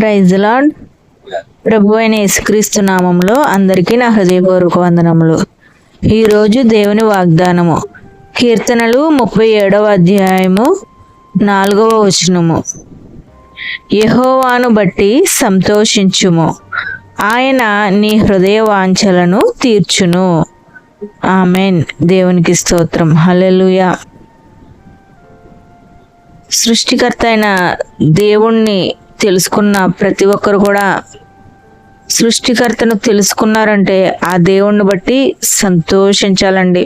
Praise lord ప్రభు అయిన యేసుక్రీస్తు నామంలో అందరికీ నా హృదయపూర్వక వందనములు. ఈరోజు దేవుని వాగ్దానము. కీర్తనలు ముప్పై ఏడవ అధ్యాయము నాలుగవ వచనము. యహోవాను బట్టి సంతోషించుము. ఆయన నీ హృదయ వాంఛలను తీర్చును. ఆమెన్. దేవునికి స్తోత్రం. హలెలుయా సృష్టికర్త అయిన దేవుణ్ణి తెలుసుకున్న ప్రతి ఒక్కరు కూడా సృష్టికర్తను తెలుసుకున్నారంటే ఆ దేవుణ్ణి బట్టి సంతోషించాలండి.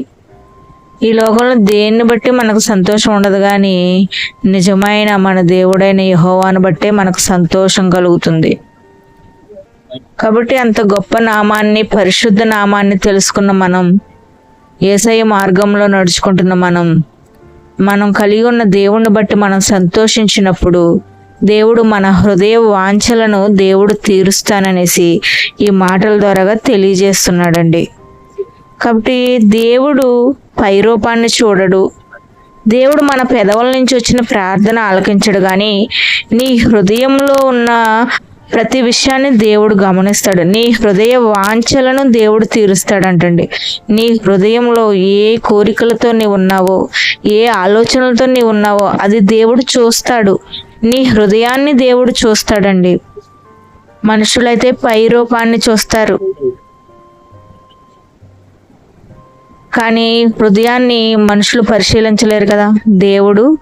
ఈ లోకంలో దేన్ని బట్టి మనకు సంతోషం ఉండదు కానీ నిజమైన మన దేవుడైన యహోవాను బట్టే మనకు సంతోషం కలుగుతుంది. కాబట్టి అంత గొప్ప నామాన్ని పరిశుద్ధ నామాన్ని తెలుసుకున్న మనం ఏసయ్య మార్గంలో నడుచుకుంటున్న మనం మనం కలిగి ఉన్న దేవుణ్ణి బట్టి మనం సంతోషించినప్పుడు దేవుడు మన హృదయ వాంఛలను దేవుడు తీరుస్తాననేసి ఈ మాటల ద్వారాగా తెలియజేస్తున్నాడండి. కాబట్టి దేవుడు పైరూపాన్ని చూడడు. దేవుడు మన పెదవుల నుంచి వచ్చిన ప్రార్థన ఆలకించడు కానీ నీ హృదయంలో ఉన్న ప్రతి విషయాన్ని దేవుడు గమనిస్తాడు. నీ హృదయ వాంఛలను దేవుడు తీరుస్తాడంటండి. నీ హృదయంలో ఏ కోరికలతో నీవు ఉన్నావో ఏ ఆలోచనలతో నీవు ఉన్నావో అది దేవుడు చూస్తాడు. నీ హృదయాన్ని దేవుడు చూస్తాడండి. మనుషులైతే పై రూపాన్ని చూస్తారు. కానీ హృదయాన్ని మనుషులు పరిశీలించలేరు కదా. దేవుడు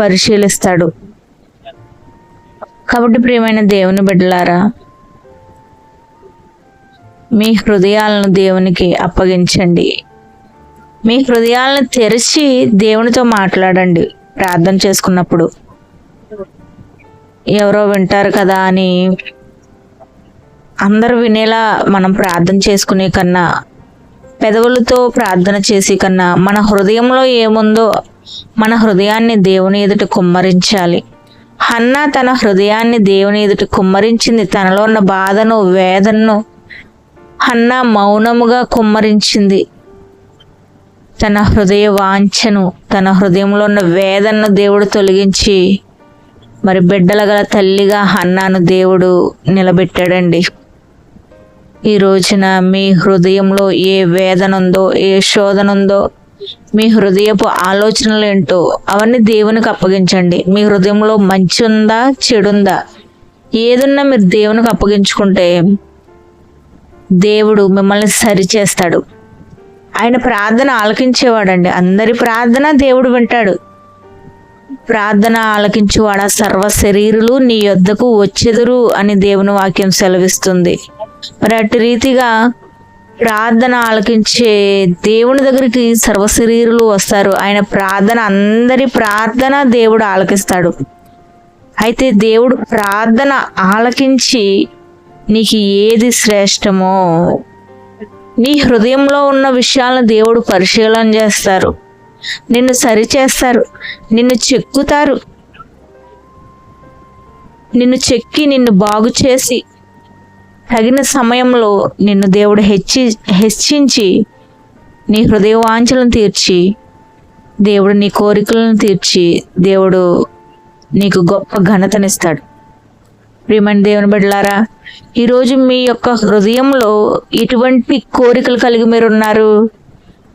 పరిశీలిస్తాడు. కాబట్టి ప్రియమైన దేవుని బిడ్డలారా మీ హృదయాలను దేవునికి అప్పగించండి. మీ హృదయాలను తెరిచి దేవునితో మాట్లాడండి. ప్రార్థన చేసుకున్నప్పుడు ఎవరో వింటారు కదా అని అందరూ వినేలా మనం ప్రార్థన చేసుకునే కన్నా పెదవులతో ప్రార్థన చేసి కన్నా మన హృదయంలో ఏముందో మన హృదయాన్ని దేవుని ఎదుట కుమ్మరించాలి. హన్న తన హృదయాన్ని దేవుని ఎదుట కుమ్మరించింది. తనలో ఉన్న బాధను వేదనను హన్న మౌనముగా కుమ్మరించింది. తన హృదయ వాంఛను తన హృదయంలో ఉన్న వేదనను దేవుడు తొలగించి మరి బిడ్డల గల తల్లిగా హన్నాను దేవుడు నిలబెట్టాడండి. ఈ రోజున మీ హృదయంలో ఏ వేదన ఉందో ఏ శోధన ఉందో మీ హృదయపు ఆలోచనలు ఏంటో అవన్నీ దేవునికి అప్పగించండి. మీ హృదయంలో మంచి ఉందా చెడుందా? ఏదున్నా మీరు దేవునికి అప్పగించుకుంటే దేవుడు మిమ్మల్ని సరిచేస్తాడు. ఆయన ప్రార్థన ఆలకించేవాడండి. అందరి ప్రార్థన దేవుడు వింటాడు. ప్రార్థన ఆలకించువాడ? సర్వ శరీరులు నీ యొద్దకు వచ్చెదురు అని దేవుని వాక్యం సెలవిస్తుంది. మరి అటు రీతిగా ప్రార్థన ఆలకించే దేవుని దగ్గరికి సర్వ శరీరులు వస్తారు. ఆయన ప్రార్థన అందరి ప్రార్థన దేవుడు ఆలకిస్తాడు. అయితే దేవుడు ప్రార్థన ఆలకించి నీకు ఏది శ్రేష్టమో నీ హృదయంలో ఉన్న విషయాలను దేవుడు పరిశీలన చేస్తారు. నిన్ను సరిచేస్తారు నిన్ను చెక్కుతారు. నిన్ను చెక్కి నిన్ను బాగు చేసి తగిన సమయంలో నిన్ను దేవుడు హెచ్చి హెచ్చించి నీ హృదయవాంఛలను తీర్చి దేవుడు నీ కోరికలను తీర్చి దేవుడు నీకు గొప్ప ఘనతనిస్తాడు. ప్రియమైన దేవుని బిడ్డలారా ఈరోజు మీ యొక్క హృదయంలో ఎటువంటి కోరికలు కలిగి మీరు ఉన్నారు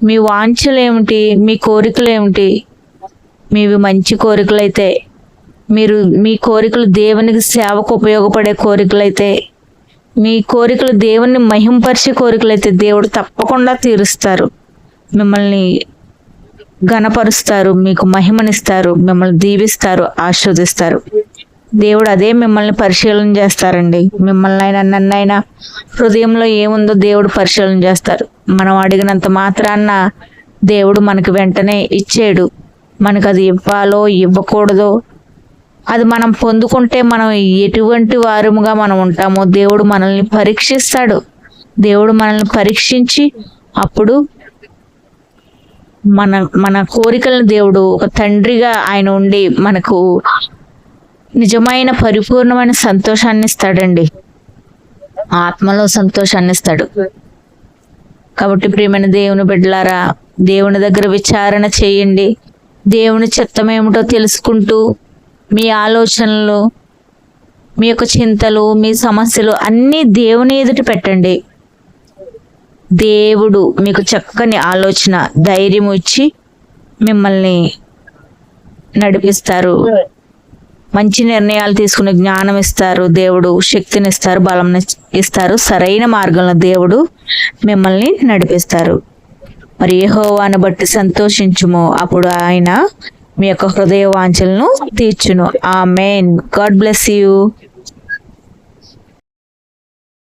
మీ వాంఛలు ఏమిటి? మీ కోరికలు ఏమిటి? మీవి మంచి కోరికలు అయితే మీరు మీ కోరికలు దేవునికి సేవకు ఉపయోగపడే కోరికలైతే మీ కోరికలు దేవుని మహింపరిచే కోరికలైతే దేవుడు తప్పకుండా తీరుస్తారు. మిమ్మల్ని ఘనపరుస్తారు మీకు మహిమనిస్తారు మిమ్మల్ని దీవిస్తారు ఆస్వాదిస్తారు దేవుడు అదే మిమ్మల్ని పరిశీలన చేస్తారండి. మిమ్మల్ని అయినా నన్నైనా హృదయంలో ఏముందో దేవుడు పరిశీలన చేస్తారు. మనం అడిగినంత మాత్రాన్న దేవుడు మనకు వెంటనే ఇచ్చాడు. మనకు అది ఇవ్వాలో ఇవ్వకూడదో అది మనం పొందుకుంటే మనం ఎటువంటి వారముగా మనం ఉంటామో దేవుడు మనల్ని పరీక్షిస్తాడు. దేవుడు మనల్ని పరీక్షించి అప్పుడు మన మన కోరికలను దేవుడు ఒక తండ్రిగా ఆయన ఉండి మనకు నిజమైన పరిపూర్ణమైన సంతోషాన్ని ఇస్తాడండి. ఆత్మలో సంతోషాన్ని ఇస్తాడు. కాబట్టి ప్రియమైన దేవుని బిడ్డలారా దేవుని దగ్గర విచారణ చేయండి. దేవుని చిత్తం ఏమిటో తెలుసుకుంటూ మీ ఆలోచనలు మీ యొక్క చింతలు మీ సమస్యలు అన్నీ దేవుని ఎదుట పెట్టండి. దేవుడు మీకు చక్కని ఆలోచన ధైర్యం ఇచ్చి మిమ్మల్ని నడిపిస్తారు. మంచి నిర్ణయాలు తీసుకునే జ్ఞానం ఇస్తారు దేవుడు శక్తిని ఇస్తారు బలం ఇస్తారు సరైన మార్గంలో దేవుడు మిమ్మల్ని నడిపిస్తారు. మరి ఏహోవాను బట్టి సంతోషించుము. అప్పుడు ఆయన మీ యొక్క హృదయ వాంఛలను తీర్చును. ఆ మెయిన్ గాడ్ బ్లెస్ యూ.